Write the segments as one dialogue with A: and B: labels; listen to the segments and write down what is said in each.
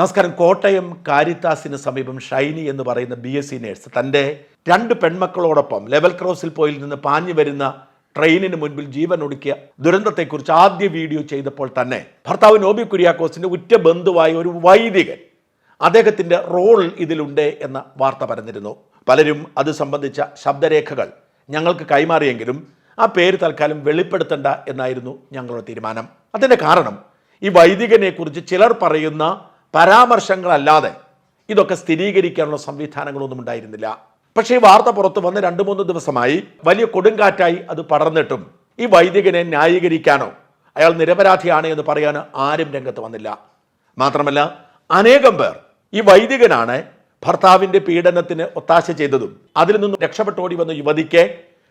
A: നമസ്കാരം. കോട്ടയം കാരിത്താസിന് സമീപം ഷൈനി എന്ന് പറയുന്ന ബി എസ് സി നേഴ്സ് തന്റെ രണ്ട് പെൺമക്കളോടൊപ്പം ലെവൽ ക്രോസിൽ പോയിൽ നിന്ന് പാഞ്ഞു വരുന്ന ട്രെയിനിന് മുൻപിൽ ജീവൻ ഒടുക്കിയ ദുരന്തത്തെക്കുറിച്ച് ആദ്യ വീഡിയോ ചെയ്തപ്പോൾ തന്നെ ഭർത്താവ് നോബി കുര്യാക്കോസിന്റെ ഉറ്റ ബന്ധുവായ ഒരു വൈദികൻ അദ്ദേഹത്തിന്റെ റോൾ ഇതിലുണ്ട് എന്ന വാർത്ത പരന്നിരുന്നു. പലരും അത് സംബന്ധിച്ച ശബ്ദരേഖകൾ ഞങ്ങൾക്ക് കൈമാറിയെങ്കിലും ആ പേര് തൽക്കാലം വെളിപ്പെടുത്തണ്ട എന്നായിരുന്നു ഞങ്ങളുടെ തീരുമാനം. അതിന്റെ കാരണം ഈ വൈദികനെക്കുറിച്ച് ചിലർ പറയുന്ന പരാമർശങ്ങളല്ലാതെ ഇതൊക്കെ സ്ഥിരീകരിക്കാനുള്ള സംവിധാനങ്ങളൊന്നും ഉണ്ടായിരുന്നില്ല. പക്ഷേ ഈ വാർത്ത പുറത്തു വന്ന് രണ്ട് മൂന്ന് ദിവസമായി വലിയ കൊടുങ്കാറ്റായി അത് പടർന്നിട്ടും ഈ വൈദികനെ ന്യായീകരിക്കാനോ അയാൾ നിരപരാധിയാണ് എന്ന് പറയാനോ ആരും രംഗത്ത് വന്നില്ല. മാത്രമല്ല അനേകം പേർ ഈ വൈദികനാണ് ഭർത്താവിന്റെ പീഡനത്തിന് ഒത്താശ ചെയ്തതും അതിൽ നിന്നും രക്ഷപ്പെട്ടോടി വന്ന യുവതിക്ക്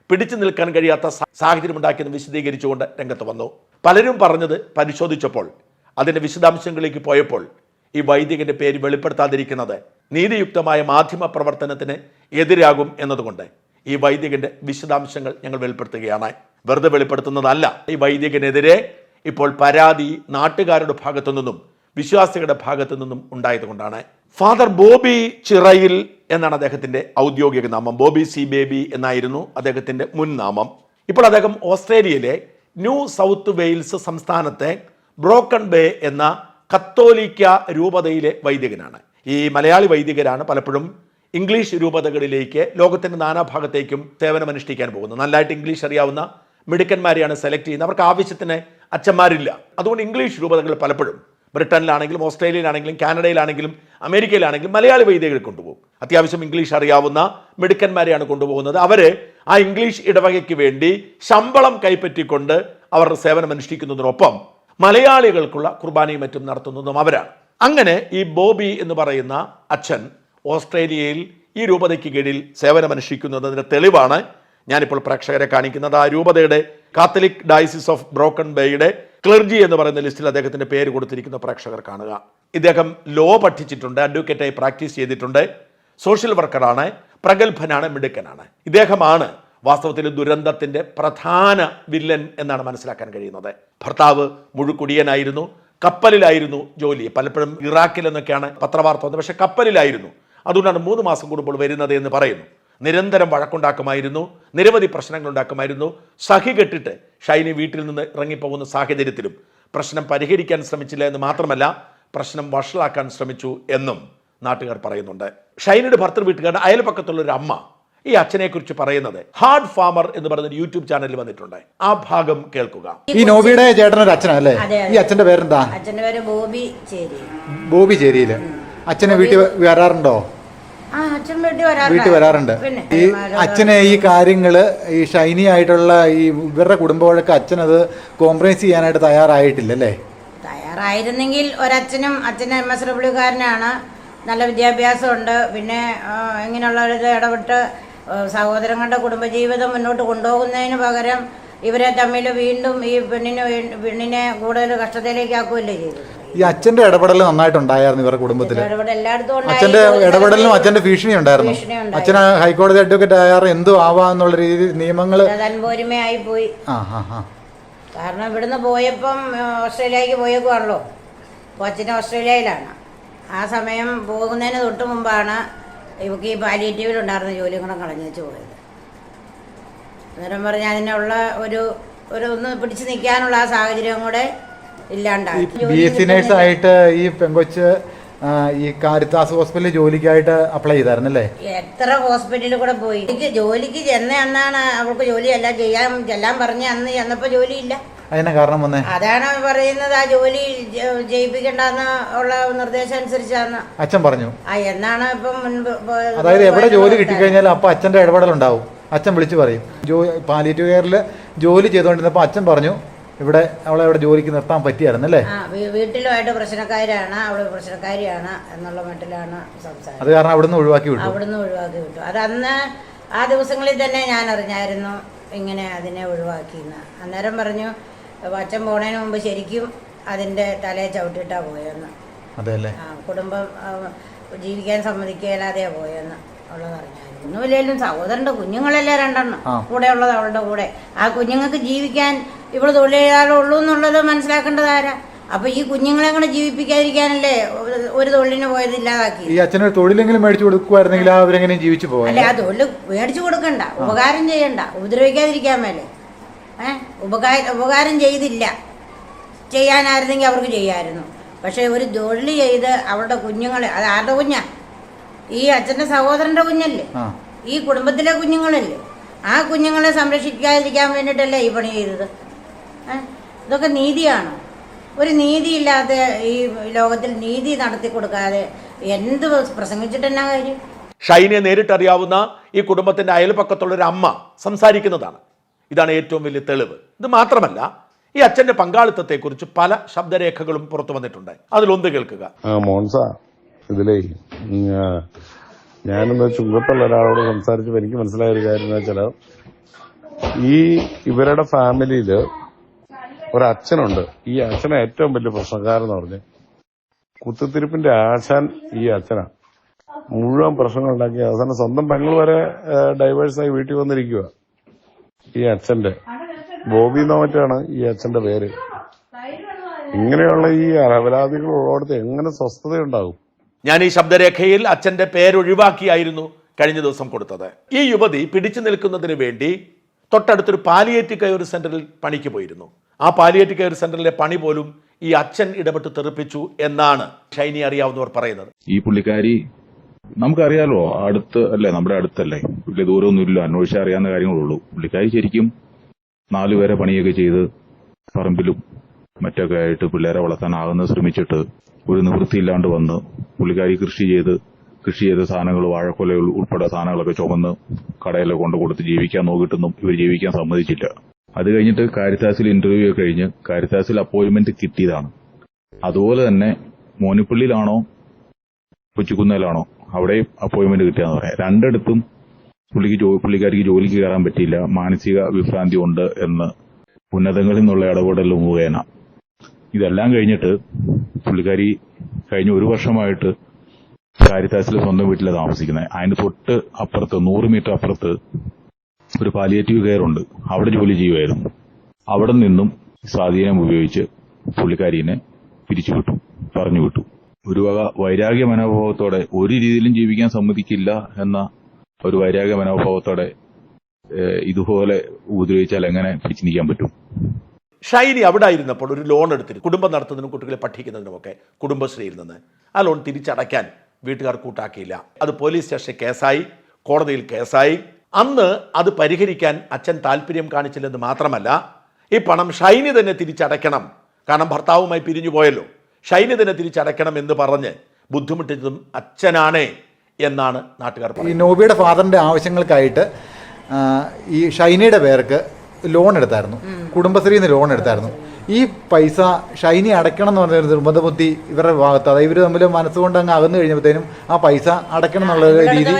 A: പിടിച്ചു നിൽക്കാൻ കഴിയാത്ത സാഹചര്യം ഉണ്ടാക്കിയെന്ന് വിശദീകരിച്ചുകൊണ്ട് രംഗത്ത് വന്നു. പലരും പറഞ്ഞത് പരിശോധിച്ചപ്പോൾ അതിന്റെ വിശദാംശങ്ങളിലേക്ക് പോയപ്പോൾ ഈ വൈദികന്റെ പേര് വെളിപ്പെടുത്താതിരിക്കുന്നത് നീതിയുക്തമായ മാധ്യമ പ്രവർത്തനത്തിന് എതിരാകും എന്നതുകൊണ്ട് ഈ വൈദികന്റെ വിശദാംശങ്ങൾ ഞങ്ങൾ വെളിപ്പെടുത്തുകയാണ്. വെറുതെ വെളിപ്പെടുത്തുന്നതല്ല. ഈ വൈദികനെതിരെ ഇപ്പോൾ പരാതി നാട്ടുകാരുടെ ഭാഗത്തു നിന്നും വിശ്വാസികളുടെ ഭാഗത്തു നിന്നും ഉണ്ടായതുകൊണ്ടാണ്. ഫാദർ ബോബി ചിറയിൽ എന്നാണ് അദ്ദേഹത്തിന്റെ ഔദ്യോഗിക നാമം. ബോബി സി ബേബി എന്നായിരുന്നു അദ്ദേഹത്തിന്റെ മുൻ നാമം. ഇപ്പോൾ അദ്ദേഹം ഓസ്ട്രേലിയയിലെ ന്യൂ സൗത്ത് വെയിൽസ് സംസ്ഥാനത്തെ ബ്രോക്കൺ ബേ എന്ന കത്തോലിക്ക രൂപതയിലെ വൈദികനാണ്. ഈ മലയാളി വൈദികരാണ് പലപ്പോഴും ഇംഗ്ലീഷ് രൂപതകളിലേക്ക് ലോകത്തിന്റെ നാനാഭാഗത്തേക്കും സേവനമനുഷ്ഠിക്കാൻ പോകുന്നത്. നല്ലതായിട്ട് ഇംഗ്ലീഷ് അറിയാവുന്ന മിടുക്കന്മാരെയാണ് സെലക്ട് ചെയ്യുന്നത്. അവർക്ക് ആവശ്യത്തിന് അച്ഛന്മാരില്ല. അതുകൊണ്ട് ഇംഗ്ലീഷ് രൂപതകൾ പലപ്പോഴും ബ്രിട്ടനിലാണെങ്കിലും ഓസ്ട്രേലിയയിലാണെങ്കിലും കാനഡയിലാണെങ്കിലും അമേരിക്കയിലാണെങ്കിലും മലയാളി വൈദികർ കൊണ്ടുപോകും. അത്യാവശ്യം ഇംഗ്ലീഷ് അറിയാവുന്ന മിടുക്കന്മാരെയാണ് കൊണ്ടുപോകുന്നത്. അവർ ആ ഇംഗ്ലീഷ് ഇടവകയ്ക്ക് വേണ്ടി ശമ്പളം കൈപ്പറ്റിക്കൊണ്ട് അവർ സേവനം അനുഷ്ഠിക്കുന്നതിനൊപ്പം മലയാളികൾക്കുള്ള കുർബാനയും മറ്റും നടത്തുന്നതും അവരാണ്. അങ്ങനെ ഈ ബോബി എന്ന് പറയുന്ന അച്ഛൻ ഓസ്ട്രേലിയയിൽ ഈ രൂപതയ്ക്ക് കീഴിൽ സേവനമനുഷ്ഠിക്കുന്നതിന്റെ തെളിവാണ് ഞാനിപ്പോൾ പ്രേക്ഷകരെ കാണിക്കുന്നത്. ആ രൂപതയുടെ കാത്തലിക് ഡയസിസ് ഓഫ് ബ്രോക്കൺ ബേയുടെ ക്ലർജി എന്ന് പറയുന്ന ലിസ്റ്റിൽ അദ്ദേഹത്തിന്റെ പേര് കൊടുത്തിരിക്കുന്ന പ്രേക്ഷകർ കാണുക. ഇദ്ദേഹം ലോ പഠിച്ചിട്ടുണ്ട് അഡ്വക്കേറ്റായി പ്രാക്ടീസ് ചെയ്തിട്ടുണ്ട്. സോഷ്യൽ വർക്കറാണ് പ്രഗത്ഭനാണ് മിടുക്കനാണ്. ഇദ്ദേഹമാണ് വാസ്തവത്തിൽ ദുരന്തത്തിന്റെ പ്രധാന വില്ലൻ എന്നാണ് മനസ്സിലാക്കാൻ കഴിയുന്നത്. ഭർത്താവ് മുഴുക്കുടിയനായിരുന്നു കപ്പലിലായിരുന്നു ജോലി. പലപ്പോഴും ഇറാഖിൽ എന്നൊക്കെയാണ് പത്രവാർത്ത വന്നത്. പക്ഷേ കപ്പലിലായിരുന്നു. അതുകൊണ്ടാണ് മൂന്ന് മാസം കൂടുമ്പോൾ വരുന്നത് എന്ന് പറയുന്നു. നിരന്തരം വഴക്കുണ്ടാക്കുമായിരുന്നു നിരവധി പ്രശ്നങ്ങൾ ഉണ്ടാക്കുമായിരുന്നു സഹി കെട്ടിട്ട് ഷൈനി വീട്ടിൽ നിന്ന് ഇറങ്ങിപ്പോകുന്ന സാഹചര്യത്തിലും പ്രശ്നം പരിഹരിക്കാൻ ശ്രമിച്ചില്ല എന്ന് മാത്രമല്ല പ്രശ്നം വഷളാക്കാൻ ശ്രമിച്ചു എന്നും നാട്ടുകാർ പറയുന്നുണ്ട്. ഷൈനിയുടെ ഭർത്തൃ വീട്ടുകാരുടെ അയൽപക്കത്തുള്ള ഒരു അമ്മ ഈ അച്ഛനെ കുറിച്ച് പറയുന്നത്. ഹാർഡ് ഫാമർ എന്ന് പറയുന്ന ഒരു യൂട്യൂബ് ചാനലിൽ വന്നിട്ടുണ്ട്. ആ ഭാഗം കേൾക്കുക.
B: ഈ നോബിയുടെ ചേട്ടനൊരു അച്ഛനല്ലേ ഈ അച്ഛന്റെ പേരെന്താ?
C: അച്ഛന്റെ പേര് ബോബി ചേരി.
B: ബോബി ചേരിയിൽ. അച്ഛനെ വീട്ടിൽ വരാറുണ്ടോ?
C: ആ അച്ഛൻ വീട്ടിൽ വരാറുണ്ട്.
B: ഈ അച്ഛനെ ഈ കാര്യങ്ങൾ ഈ ഷൈനി ആയിട്ടുള്ള ഈ ഇവരുടെ കുടുംബങ്ങളൊക്കെ അച്ഛനത് കോംപ്രമൈസ് ചെയ്യാനായിട്ട് തയ്യാറായിട്ടില്ല അല്ലേ?
C: തയ്യാറായിരുന്നെങ്കിൽ ഒരച്ഛനും അച്ഛൻ എം എസ് ഡബ്ല്യുകാരനാണ് നല്ല വിദ്യാഭ്യാസമുണ്ട്. പിന്നെ ഇങ്ങനെയുള്ള ഇടപെട്ട് സഹോദരങ്ങളുടെ കുടുംബജീവിതം മുന്നോട്ട് കൊണ്ടുപോകുന്നതിന് പകരം ഇവരെ തമ്മിൽ വീണ്ടും ഈ പെണ്ണിനെ പെണ്ണിനെ കൂടുതൽ കഷ്ടത്തിലേക്ക് ആക്കുകയല്ലേ ചെയ്തു
B: ഈ അച്ഛന്റെ ഇടപെടൽ നന്നായിട്ടുണ്ടായിരുന്നു ഇവരുടെ
C: കുടുംബത്തിൽ.
B: അച്ഛന്റെ ഇടപെടലിനും അച്ഛന്റെ ഭീഷണി ഉണ്ടായിരുന്നു.
C: അച്ഛൻ
B: അച്ഛന് ഹൈക്കോടതി അഡ്വക്കേറ്റ് ആയാറ് എന്തു ആവാന്നുള്ള രീതി
C: നിയമങ്ങൾ പോയി. കാരണം ഇവിടുന്ന് പോയപ്പം ഓസ്ട്രേലിയക്ക് പോയേക്കുവാണല്ലോ. അപ്പോൾ അച്ഛൻ ഓസ്ട്രേലിയയിലാണ്. ആ സമയം പോകുന്നതിന് തൊട്ട് മുമ്പാണ് ഇവക്ക് ഈ പാലിയേറ്റീവിലുണ്ടായിരുന്ന ജോലിയും കൂടെ കളഞ്ഞു വെച്ച് പോയത്. അന്നേരം പറഞ്ഞാൽ അതിനുള്ള ഒരു ഒരു ഒന്ന് പിടിച്ചു നിൽക്കാനുള്ള ആ സാഹചര്യം കൂടെ ഇല്ലാണ്ടായി.
B: ബി എസ് സി നേഴ്സ് ആയിട്ട് ഈ പെങ്കൊച്ച് ഈ കാരിത്താസ് ഹോസ്പിറ്റലിൽ ജോലിക്കായിട്ട് അപ്ലൈ ചെയ്തായിരുന്നു അല്ലേ
C: എത്ര ഹോസ്പിറ്റലിൽ കൂടെ പോയി? എനിക്ക് ജോലിക്ക് ചെന്ന അന്നാണ് അവൾക്ക് ജോലി എല്ലാം ചെയ്യാൻ ചെല്ലാൻ പറഞ്ഞ അന്ന് ചെന്നപ്പോൾ ജോലിയില്ല.
B: അതിനെ കാരണം വന്നേ?
C: അതാണ് പറയുന്നത് ആ ജോലി ജയിപ്പിക്കണ്ടെന്ന് ഉള്ള നിർദ്ദേശം അനുസരിച്ചാണ്
B: അച്ഛൻ പറഞ്ഞു.
C: ആ എന്നാണ് ഇപ്പം മുൻപ്
B: അതായത് എവിടെ ജോലി കിട്ടിക്കഴിഞ്ഞാൽ അപ്പൊ അച്ഛന്റെ ഇടപെടലുണ്ടാവും. അച്ഛൻ വിളിച്ചു പറയും. ജോ പാലിയേറ്റീവ് കെയറിൽ ജോലി ചെയ്തുകൊണ്ടിരുന്നപ്പോൾ അച്ഛൻ പറഞ്ഞു ഇവിടെ അവളെ ഇവിടെ ജോലിക്ക് നിർത്താൻ പറ്റിയായിരുന്നു അല്ലേ?
C: വീട്ടിലുമായിട്ട് പ്രശ്നക്കാരാണ് അവൾ പ്രശ്നക്കാരിയാണ് എന്നുള്ള മട്ടിലാണ് സംസാരം.
B: അത് കാരണം അവിടുന്ന് ഒഴിവാക്കി വിട്ടു.
C: അവിടുന്ന് ഒഴിവാക്കി വിട്ടു. അത് അന്ന് ആ ദിവസങ്ങളിൽ തന്നെ ഞാൻ അറിഞ്ഞായിരുന്നു ഇങ്ങനെ അതിനെ ഒഴിവാക്കിയെന്ന് അന്നേരം പറഞ്ഞു അച്ഛൻ പോണതിന് മുമ്പ് ശരിക്കും അതിന്റെ തലയെ ചവിട്ടിട്ടാ പോയെന്ന്.
B: അതെ
C: ആ കുടുംബം ജീവിക്കാൻ സമ്മതിക്കാതെ പോയെന്ന് ഉള്ളത് അറിഞ്ഞായിരുന്നു. ഒന്നുമില്ലേലും സഹോദരന്റെ കുഞ്ഞുങ്ങളല്ലേ രണ്ടെണ്ണം. കൂടെ ഉള്ളത് അവളുടെ കൂടെ. ആ കുഞ്ഞുങ്ങൾക്ക് ജീവിക്കാൻ ഇവൾ തൊഴിലാളുള്ളൂ എന്നുള്ളത് മനസ്സിലാക്കേണ്ടത് ആരാ അപ്പൊ ഈ കുഞ്ഞുങ്ങളെ കൂടെ ജീവിപ്പിക്കാതിരിക്കാനല്ലേ ഒരു- തൊഴിലിന് പോയത് ഇല്ലാതാക്കി.
B: ഈ അച്ഛനൊരു തൊഴിലെങ്കിലും മേടിച്ചു കൊടുക്കുവായിരുന്നെങ്കിൽ അവരെങ്ങനെയും ജീവിച്ചു പോകാൻ
C: അല്ലെ ആ തൊഴിൽ മേടിച്ചു കൊടുക്കണ്ട ഉപകാരം ചെയ്യണ്ട ഉപദ്രവിക്കാതിരിക്കാൻ മേലെ. ഉപകാര ഉപകാരം ചെയ്തില്ല. ചെയ്യാനായിരുന്നെങ്കിൽ അവർക്ക് ചെയ്യാമായിരുന്നു പക്ഷേ ഒരു തൊഴിൽ ചെയ്ത് അവരുടെ കുഞ്ഞുങ്ങളെ അത് ആരുടെ കുഞ്ഞാ? ഈ അച്ഛന്റെ സഹോദരന്റെ കുഞ്ഞല്ലേ? ഈ കുടുംബത്തിലെ കുഞ്ഞുങ്ങളല്ലേ? ആ കുഞ്ഞുങ്ങളെ സംരക്ഷിക്കാതിരിക്കാൻ വേണ്ടിയിട്ടല്ലേ ഈ പണി ചെയ്തത്? ഇതൊക്കെ നീതിയാണോ? ഒരു നീതിയില്ലാതെ ഈ ലോകത്തിൽ നീതി നടത്തി കൊടുക്കാതെ എന്ത് പ്രസംഗിച്ചിട്ട് എന്നാ കാര്യം?
A: ഷൈനെ നേരിട്ടറിയാവുന്ന ഈ കുടുംബത്തിന്റെ അയൽപക്കത്തുള്ള ഒരു അമ്മ സംസാരിക്കുന്നതാണ്. ഇതാണ് ഏറ്റവും വലിയ തെളിവ്. ഇത് മാത്രമല്ല ഈ അച്ഛന്റെ പങ്കാളിത്തത്തെക്കുറിച്ച് പല ശബ്ദരേഖകളും പുറത്തു വന്നിട്ടുണ്ട്. അതിലൊന്ന് കേൾക്കുക.
D: മോൻസ ഇതിലേ ഞാനൊന്ന് ചുങ്കത്തുള്ള ഒരാളോട് സംസാരിച്ചപ്പോൾ എനിക്ക് മനസ്സിലായ ഒരു കാര്യം വെച്ചാൽ ഈ ഇവരുടെ ഫാമിലിയിൽ ഒരച്ഛനുണ്ട്. ഈ അച്ഛനെ ഏറ്റവും വലിയ പ്രശ്നക്കാരെന്ന് പറഞ്ഞ് കുത്തിത്തിരിപ്പിന്റെ ആശാൻ ഈ അച്ഛനാണ് മുഴുവൻ പ്രശ്നങ്ങൾ ഉണ്ടാക്കി അവസാനം സ്വന്തം പെങ്ങൾ വരെ ഡൈവേഴ്സായി വീട്ടിൽ വന്നിരിക്കുക ഈ അച്ഛന്റെ ബോബി എന്നോ മറ്റാണ് ഈ അച്ഛന്റെ പേര്. ഇങ്ങനെയുള്ള ഈ അപരാധികൾ ഉള്ളിടത്ത് എങ്ങനെ സ്വസ്ഥതയുണ്ടാകും?
A: ഞാൻ ഈ ശബ്ദരേഖയിൽ അച്ഛന്റെ പേരൊഴിവാക്കിയായിരുന്നു കഴിഞ്ഞ ദിവസം കൊടുത്തത്. ഈ യുവതി പിടിച്ചു നിൽക്കുന്നതിന് വേണ്ടി തൊട്ടടുത്തൊരു പാലിയേറ്റ് കെയർ സെന്ററിൽ പണിക്ക് പോയിരുന്നു. ആ പാലിയേറ്റ് കെയർ സെന്ററിലെ പണി പോലും ഈ അച്ഛൻ ഇടപെട്ട് തെറിപ്പിച്ചു എന്നാണ് ഷൈനി അറിയാവുന്നവർ പറയുന്നത്.
E: ഈ പുള്ളിക്കാരി നമുക്കറിയാലോ അടുത്ത് അല്ലേ നമ്മുടെ അടുത്തല്ലേ. വലിയ ദൂരമൊന്നുമില്ല അന്വേഷിച്ചാൽ അറിയാവുന്ന കാര്യങ്ങളുള്ളൂ. പുള്ളിക്കാരി ശരിക്കും നാലുപേരെ പണിയൊക്കെ ചെയ്ത് പറമ്പിലും മറ്റൊക്കെ ആയിട്ട് പിള്ളേരെ വളർത്താനാകുന്ന ശ്രമിച്ചിട്ട് ഒരു നിവൃത്തിയില്ലാണ്ട് വന്ന് പുള്ളിക്കാരി കൃഷി ചെയ്ത് കൃഷി ചെയ്ത സാധനങ്ങൾ വാഴക്കൊല ഉൾപ്പെടെ സാധനങ്ങളൊക്കെ ചുമന്ന് കടയിലൊക്കെ കൊണ്ട് കൊടുത്ത് ജീവിക്കാൻ നോക്കിയിട്ടൊന്നും ഇവർ ജീവിക്കാൻ സമ്മതിച്ചില്ല. അത് കഴിഞ്ഞിട്ട് കാരിത്താസിൽ ഇന്റർവ്യൂ ഒക്കെ കഴിഞ്ഞ് കാരിത്താസിൽ അപ്പോയിന്റ്മെന്റ് കിട്ടിയതാണ്. അതുപോലെ തന്നെ മോനിപ്പള്ളിയിലാണോ കൊച്ചിക്കുന്നേലാണോ അവിടെയും അപ്പോയിന്റ്മെന്റ് കിട്ടിയാന്ന് പറയാം. രണ്ടിടത്തും പുള്ളിക്ക് പുള്ളിക്കാരിക്ക് ജോലിക്ക് കയറാൻ പറ്റിയില്ല. മാനസിക വിഭ്രാന്തി ഉണ്ട് എന്ന് ഉന്നതങ്ങളിൽ നിന്നുള്ള ഇടപെടൽ മുഖേന. ഇതെല്ലാം കഴിഞ്ഞിട്ട് പുള്ളിക്കാരി കഴിഞ്ഞ ഒരു വർഷമായിട്ട് കാരിത്താസിൽ സ്വന്തം വീട്ടിലാണ് താമസിക്കുന്നത്. അതിന് തൊട്ട് അപ്പുറത്ത് നൂറ് മീറ്റർ അപ്പുറത്ത് ഒരു പാലിയേറ്റീവ് കെയർ ഉണ്ട്. അവിടെ ജോലി ചെയ്യുമായിരുന്നു അവിടെ നിന്നും സ്വാധീനം ഉപയോഗിച്ച് പുള്ളിക്കാരിനെ പിരിച്ചുവിട്ടു പറഞ്ഞു വിട്ടു. ഒരു വക വൈരാഗ്യ മനോഭാവത്തോടെ ഒരു രീതിയിലും ജീവിക്കാൻ സമ്മതിക്കില്ല എന്ന ഒരു വൈരാഗ്യ മനോഭാവത്തോടെ ഇതുപോലെ ഉപദ്രവിച്ചാൽ എങ്ങനെ പിടിച്ചു പറ്റും?
A: ഷൈനി അവിടെ ആയിരുന്നപ്പോൾ ഒരു ലോൺ എടുത്തിട്ട് കുടുംബം നടത്തുന്നതിനും കുട്ടികളെ പഠിക്കുന്നതിനുമൊക്കെ കുടുംബശ്രീയിൽ നിന്ന് ആ ലോൺ തിരിച്ചടയ്ക്കാൻ വീട്ടുകാർ കൂട്ടാക്കിയില്ല. അത് പോലീസ് സ്റ്റേഷൻ കേസായി കോടതിയിൽ കേസായി. അന്ന് അത് പരിഹരിക്കാൻ അച്ഛൻ താല്പര്യം കാണിച്ചില്ലെന്ന് മാത്രമല്ല ഈ പണം ഷൈനി തന്നെ തിരിച്ചടയ്ക്കണം. കാരണം ഭർത്താവുമായി പിരിഞ്ഞു പോയല്ലോ. തന്നെ തിരിച്ചടയ്ക്കണം എന്ന് പറഞ്ഞ് ബുദ്ധിമുട്ടിച്ചതും അച്ഛനാണേ എന്നാണ് നാട്ടുകാർ
B: ഈ നോബിയുടെ ഫാദറിന്റെ ആവശ്യങ്ങൾക്കായിട്ട് ഈ ഷൈനിയുടെ പേർക്ക് ലോൺ എടുത്തായിരുന്നു. കുടുംബശ്രീയിൽ നിന്ന് ലോൺ എടുത്തായിരുന്നു. ഈ പൈസ ഷൈനി അടയ്ക്കണം എന്ന് പറഞ്ഞ നിർബന്ധ ബുദ്ധി ഇവരുടെ ഭാഗത്ത് അതായത് ഇവർ തമ്മിൽ മനസ്സുകൊണ്ട് അങ്ങ് അകന്നു കഴിഞ്ഞപ്പോഴത്തേനും ആ പൈസ അടയ്ക്കണം എന്നുള്ള ഒരു രീതി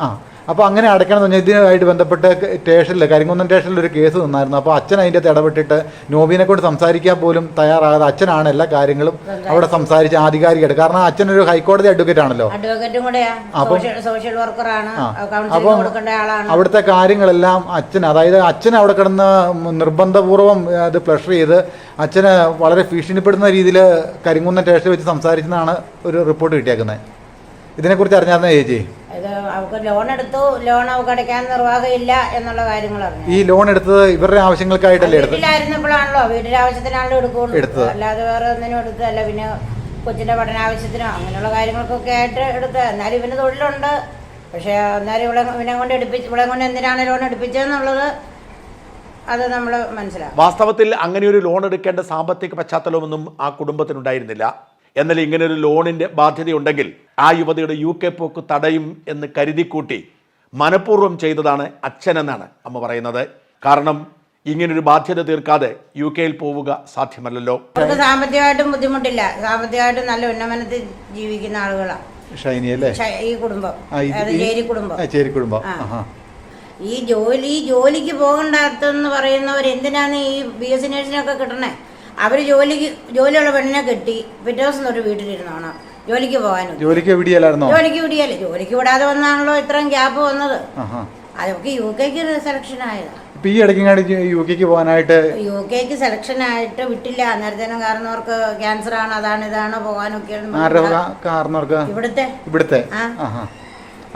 B: ആ അപ്പോൾ അങ്ങനെ അടയ്ക്കണം എന്ന് പറഞ്ഞാൽ ഇതിനായിട്ട് ബന്ധപ്പെട്ട് സ്റ്റേഷനിൽ കരിങ്കുന്നം സ്റ്റേഷനിൽ ഒരു കേസ് നിന്നായിരുന്നു. അപ്പോൾ അച്ഛൻ അതിന്റെ അകത്ത് ഇടപെട്ടിട്ട് നോബിനെ കൊണ്ട് സംസാരിക്കാൻ പോലും തയ്യാറാകാതെ അച്ഛനാണ് എല്ലാ കാര്യങ്ങളും അവിടെ സംസാരിച്ച് ആധികാരികമായിട്ട്. കാരണം അച്ഛൻ ഒരു ഹൈക്കോടതി അഡ്വക്കേറ്റ് ആണല്ലോ.
C: അപ്പോൾ
B: അപ്പം-
C: ആളാണ്.
B: അവിടുത്തെ കാര്യങ്ങളെല്ലാം അച്ഛൻ അതായത് അച്ഛൻ അവിടെ കിടന്ന് നിർബന്ധപൂർവം അത് പ്ലഷർ ചെയ്ത് അച്ഛന് വളരെ ഭീഷണിപ്പെടുന്ന രീതിയിൽ കരിങ്കുന്നം സ്റ്റേഷനിൽ വെച്ച് സംസാരിച്ചെന്നാണ് ഒരു റിപ്പോർട്ട് കിട്ടിയേക്കുന്നത് ഇതിനെക്കുറിച്ച് അറിഞ്ഞാൽ ചേച്ചി?
C: ഇത് അവർക്ക് ലോൺ എടുത്തു ലോൺ അവർക്ക് അടയ്ക്കാൻ നിർവാഹമില്ല എന്നുള്ള കാര്യങ്ങൾ അറിഞ്ഞു.
B: ഈ ലോൺ എടുത്തത് ഇവരുടെ ആവശ്യങ്ങൾക്കായിട്ടല്ലേ എടുത്തത്?
C: വീട്ടിലായിരുന്നപ്പോഴാണല്ലോ വീട്ടിലെ ആവശ്യത്തിനാണല്ലോ എടുക്കുള്ളൂ. അല്ലാതെ വേറെ ഒന്നിനും എടുത്തതല്ല പിന്നെ കൊച്ചിന്റെ പഠനാവശ്യത്തിനോ അങ്ങനെയുള്ള കാര്യങ്ങൾക്കൊക്കെ ആയിട്ട് എടുത്ത്. എന്നാലും ഇവന് തൊഴിലുണ്ട്. പക്ഷെ എന്നാലും ഇവിടെ ഇവനെ കൊണ്ട് എടുപ്പിച്ച് ഇവിടെ കൊണ്ട് എന്തിനാണ് ലോൺ എടുപ്പിച്ചതെന്നുള്ളത് അത് നമ്മൾ മനസ്സിലാക്കും
A: വാസ്തവത്തിൽ അങ്ങനെ ഒരു ലോൺ എടുക്കേണ്ട സാമ്പത്തിക പശ്ചാത്തലമൊന്നും ആ കുടുംബത്തിനുണ്ടായിരുന്നില്ല. എന്നാൽ ഇങ്ങനെ ഒരു ലോണിന്റെ ബാധ്യതയുണ്ടെങ്കിൽ ആ യുവതിയുടെ യു കെ പോക്ക് തടയും എന്ന് കരുതിക്കൂട്ടി മനഃപൂർവം ചെയ്തതാണ് അച്ഛനെന്നാണ് അമ്മ പറയുന്നത്. കാരണം ഇങ്ങനൊരു ബാധ്യത തീർക്കാതെ യു കെയിൽ പോവുക സാധ്യമല്ലല്ലോ.
C: അവർക്ക് സാമ്പത്തികമായിട്ടും ബുദ്ധിമുട്ടില്ല. സാമ്പത്തികമായിട്ടും നല്ല ഉന്നമനത്തിൽ ജീവിക്കുന്ന ആളുകളാണ്
B: ഷൈനി അല്ലേ
C: ഷ- ഈ കുടുംബം.
B: ആ, ഇത്
C: അത്
B: ഈ-
C: ചേരി കുടുംബം.
B: ആ, ചേരി കുടുംബം.
C: ആ.
B: ആഹാ.
C: ഈ ജോലി ഈ ജോലിക്ക് പോകണ്ടാത്തെന്ന് പറയുന്നവർ എന്തിനാണ് ഈ ബി എസ് സി നേഴ്സിനൊക്കെ കിട്ടണേ? അവർ ജോലിക്ക് ജോലിയുള്ള പെണ്ണിനെ കെട്ടി പിറ്റേ ദിവസം തൊട്ട് വീട്ടിലിരുന്നോണം ജോലിക്ക് പോകാനും.
B: ജോലിക്ക് വിടിയല്ലായിരുന്നോ
C: ജോലിക്ക് വിടിയല്ല ജോലിക്ക് വിടാതെ വന്നാണല്ലോ ഇത്രയും ഗ്യാപ്പ് വന്നത്. അതൊക്കെ യു കെക്ക് സെലക്ഷൻ ആയതാ.
B: ഇപ്പം ഈ യു കെക്ക് പോകാനായിട്ട്
C: യു കെക്ക് സെലക്ഷൻ ആയിട്ട് വിട്ടില്ല. അന്നേരത്തേനും കാരണവർക്ക് ക്യാൻസർ ആണ് അതാണ് ഇതാണ് പോകാനൊക്കെ
B: കാരണവർക്ക്?
C: ഇവിടുത്തെ.
B: ഇവിടുത്തെ.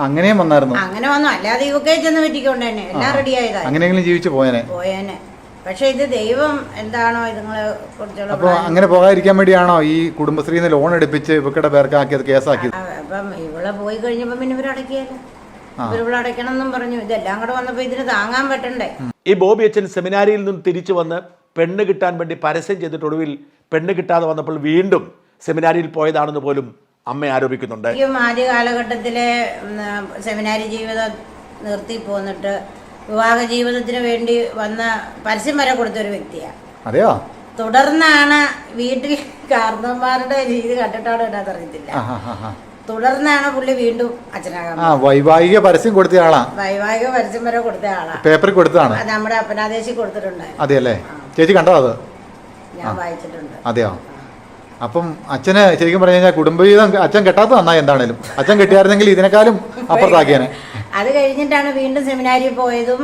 B: അങ്ങനെയും വന്നായിരുന്നു.
C: അങ്ങനെ വന്നു. അല്ലാതെ യു കെ ചെന്ന് പറ്റിക്കൊണ്ട് തന്നെ. എല്ലാം റെഡി ആയതാ.
B: അങ്ങനെയെങ്കിലും ജീവിച്ചു പോയനെ.
C: പോയേനെ. പക്ഷെ ഇത് ദൈവം എന്താണോ ഇതുങ്ങളെ കുറിച്ചുള്ള
B: അപ്പോൾ അങ്ങനെ പോകാതിരിക്കാൻ വേണ്ടിയാണോ ഈ കുടുംബശ്രീന്ന് ലോൺ എടുപ്പിച്ച് ഇവക്കടെ പേർക്കാക്കിയത് കേസാക്കിയത്
C: ആ, അപ്പം ഇവളെ പോയി കഴിഞ്ഞപ്പോൾ പിന്നെ ഇവരടക്കിയല്ലോ ഇവരിവിടെ അടയ്ക്കണം എന്നും പറഞ്ഞു. ഇതെല്ലാം കൂടെ വന്നപ്പോ ഇതിന് താങ്ങാൻ പറ്റണ്ടേ?
A: ഈ ബോബി അച്ഛൻ സെമിനാരിയിൽ നിന്ന് തിരിച്ചു വന്ന് പെണ്ണ് കിട്ടാൻ വേണ്ടി പരസ്യം ചെയ്തിട്ട് ഒടുവിൽ പെണ്ണ് കിട്ടാതെ വന്നപ്പോൾ വീണ്ടും സെമിനാരിയിൽ പോയതാണെന്ന് പോലും അമ്മ ആരോപിക്കുന്നുണ്ട്.
C: ആദ്യ കാലഘട്ടത്തിലെ സെമിനാരി ജീവിതം നിർത്തി പോന്നിട്ട് വിവാഹ ജീവിതത്തിന് വേണ്ടി വന്ന പരസ്യം വരെ കൊടുത്ത ഒരു വ്യക്തിയാണ്
B: അതെയോ?
C: തുടർന്നാണ് വീട്ടിൽ കാർന്നന്മാരുടെ രീതി കണ്ടിട്ടാണ് എന്നാ അറിയത്തില്ല. തുടർന്നാണ് പുള്ളി വീണ്ടും അച്ഛനാകാൻ
B: വൈവാഹിക പരസ്യം കൊടുത്ത ആളാ.
C: വൈവാഹിക പരസ്യം വരെ കൊടുത്ത ആളാ.
B: പേപ്പറിൽ കൊടുത്തതാണ്.
C: നമ്മുടെ അപ്പനാദേശി കൊടുത്തിട്ടുണ്ടായിരുന്നു.
B: അതെയല്ലേ? ചേച്ചി കണ്ടോ അത്?
C: ഞാൻ വായിച്ചിട്ടുണ്ട്.
B: അതെയോ? അപ്പം അച്ഛന് ശരിക്കും പറഞ്ഞു കഴിഞ്ഞാൽ കുടുംബജീവിതം അച്ഛൻ കെട്ടാത്ത നന്നായി എന്താണേലും. അച്ഛൻ കെട്ടിയായിരുന്നെങ്കിൽ ഇതിനേക്കാളും അപ്പുറത്താക്കിയാണ്
C: അത് കഴിഞ്ഞിട്ടാണ് വീണ്ടും സെമിനാരി പോയതും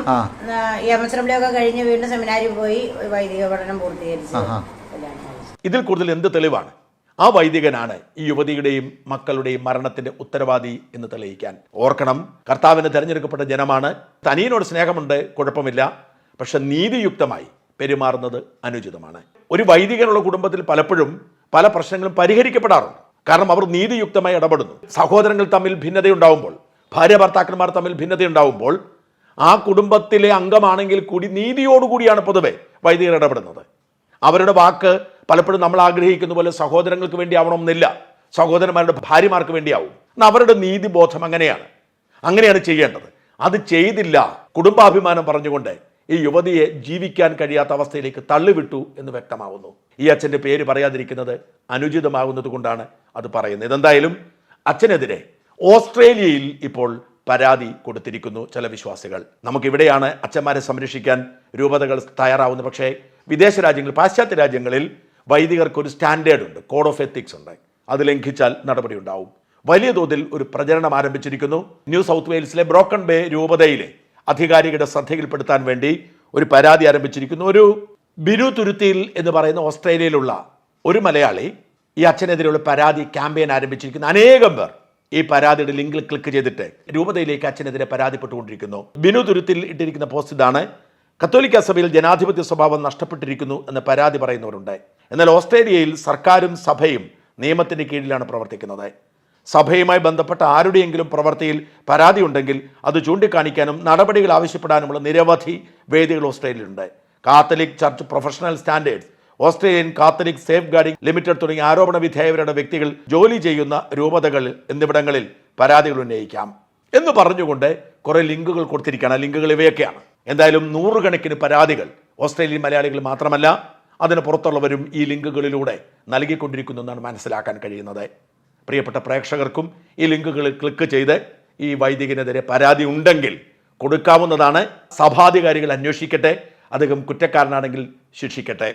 C: ഒക്കെ കഴിഞ്ഞ് വീണ്ടും സെമിനാരി പോയി വൈദിക പഠനം പൂർത്തീകരിച്ച്.
A: ഇതിൽ കൂടുതൽ എന്ത് തെളിവാണ്? ആ വൈദികനാണ് ഈ യുവതിയുടെയും മക്കളുടെയും മരണത്തിന്റെ ഉത്തരവാദി എന്ന് തെളിയിക്കാൻ. ഓർക്കണം കർത്താവിന് തെരഞ്ഞെടുക്കപ്പെട്ട ജനമാണ്. തനിയനോട് സ്നേഹമുണ്ട് കുഴപ്പമില്ല. പക്ഷെ നീതിയുക്തമായി പെരുമാറുന്നത് അനുചിതമാണ്. ഒരു വൈദികനുള്ള കുടുംബത്തിൽ പലപ്പോഴും പല പ്രശ്നങ്ങളും പരിഹരിക്കപ്പെടാറുണ്ട്. കാരണം അവർ നീതിയുക്തമായി ഇടപെടുന്നു. സഹോദരങ്ങൾ തമ്മിൽ ഭിന്നതയുണ്ടാവുമ്പോൾ ഭാര്യ ഭർത്താക്കന്മാർ തമ്മിൽ ഭിന്നതയുണ്ടാവുമ്പോൾ ആ കുടുംബത്തിലെ അംഗമാണെങ്കിൽ കൂടി നീതിയോടുകൂടിയാണ് പൊതുവെ വൈദികർ ഇടപെടുന്നത്. അവരുടെ വാക്ക് പലപ്പോഴും നമ്മൾ ആഗ്രഹിക്കുന്ന പോലെ സഹോദരങ്ങൾക്ക് വേണ്ടി ആവണമെന്നില്ല സഹോദരന്മാരുടെ ഭാര്യമാർക്ക് വേണ്ടിയാവും. അവരുടെ നീതിബോധം അങ്ങനെയാണ്. അങ്ങനെയാണ് ചെയ്യേണ്ടത്. അത് ചെയ്തില്ല. കുടുംബാഭിമാനം പറഞ്ഞുകൊണ്ട് ഈ യുവതിയെ ജീവിക്കാൻ കഴിയാത്ത അവസ്ഥയിലേക്ക് തള്ളിവിട്ടു എന്ന് വ്യക്തമാവുന്നു. ഈ അച്ഛന്റെ പേര് പറയാതിരിക്കുന്നത് അനുചിതമാകുന്നത് കൊണ്ടാണ് അത് പറയുന്നത്. ഇതെന്തായാലും അച്ഛനെതിരെ ഓസ്ട്രേലിയയിൽ ഇപ്പോൾ പരാതി കൊടുത്തിരിക്കുന്നു ചില വിശ്വാസികൾ. നമുക്കിവിടെയാണ് അച്ഛന്മാരെ സംരക്ഷിക്കാൻ രൂപതകൾ തയ്യാറാവുന്നത്. പക്ഷേ വിദേശ രാജ്യങ്ങൾ പാശ്ചാത്യ രാജ്യങ്ങളിൽ വൈദികർക്ക് ഒരു സ്റ്റാൻഡേർഡ് ഉണ്ട് കോഡ് ഓഫ് എത്തിക്സ് ഉണ്ട്. അത് ലംഘിച്ചാൽ നടപടി ഉണ്ടാവും. വലിയ തോതിൽ ഒരു പ്രചരണം ആരംഭിച്ചിരിക്കുന്നു. ന്യൂ സൗത്ത് വെയിൽസിലെ ബ്രോക്കൺ ബേ രൂപതയിലെ അധികാരികളുടെ ശ്രദ്ധയിൽപ്പെടുത്താൻ വേണ്ടി ഒരു പരാതി ആരംഭിച്ചിരിക്കുന്നു. ഒരു ബിരു തുരുത്തിയിൽ എന്ന് പറയുന്ന ഓസ്ട്രേലിയയിലുള്ള ഒരു മലയാളി ഈ അച്ഛനെതിരെയുള്ള പരാതി ക്യാമ്പയിൻ ആരംഭിച്ചിരിക്കുന്നു. അനേകം പേർ ഈ പരാതിയുടെ ലിങ്കിൽ ക്ലിക്ക് ചെയ്തിട്ട് രൂപതയിലേക്ക് അച്ഛനെതിരെ പരാതിപ്പെട്ടുകൊണ്ടിരിക്കുന്നു. ബിനു തുരുത്തിൽ ഇട്ടിരിക്കുന്ന പോസ്റ്റ് ഇതാണ്. കത്തോലിക്ക സഭയിൽ ജനാധിപത്യ സ്വഭാവം നഷ്ടപ്പെട്ടിരിക്കുന്നു എന്ന് പരാതി പറയുന്നവരുണ്ട്. എന്നാൽ ഓസ്ട്രേലിയയിൽ സർക്കാരും സഭയും നിയമത്തിന്റെ കീഴിലാണ് പ്രവർത്തിക്കുന്നത്. സഭയുമായി ബന്ധപ്പെട്ട ആരുടെയെങ്കിലും പ്രവൃത്തിയിൽ പരാതി ഉണ്ടെങ്കിൽ അത് ചൂണ്ടിക്കാണിക്കാനും നടപടികൾ ആവശ്യപ്പെടാനുമുള്ള നിരവധി വേദികൾ ഓസ്ട്രേലിയയിലുണ്ട്. Catholic church professional standards Australian Catholic safeguarding limited തുടങ്ങിയ ആരോപണ വിധേയവരുടെ വ്യക്തികൾ ജോലി ചെയ്യുന്ന രൂപതകൾ എന്നിവിടങ്ങളിൽ പരാതികൾ ഉന്നയിക്കാം. എന്ന് പറഞ്ഞുകൊണ്ട് കുറെ ലിങ്കുകൾ കൊടുത്തിരിക്കുകയാണ്. ലിങ്കുകൾ ഇവയൊക്കെയാണ്. എന്തായാലും നൂറുകണക്കിന് പരാതികൾ ഓസ്ട്രേലിയൻ മലയാളികൾ മാത്രമല്ല അതിന് പുറത്തുള്ളവരും ഈ ലിങ്കുകളിലൂടെ നൽകിക്കൊണ്ടിരിക്കുന്നു എന്നാണ് മനസ്സിലാക്കാൻ കഴിയുന്നത്. പ്രിയപ്പെട്ട പ്രേക്ഷകർക്കും ഈ ലിങ്കുകളിൽ ക്ലിക്ക് ചെയ്ത് ഈ വൈദികനെതിരെ പരാതി ഉണ്ടെങ്കിൽ കൊടുക്കാവുന്നതാണ് സഭാധികാരികൾ അന്വേഷിക്കട്ടെ അദ്ദേഹം കുറ്റക്കാരനാണെങ്കിൽ ശിക്ഷിക്കട്ടെ.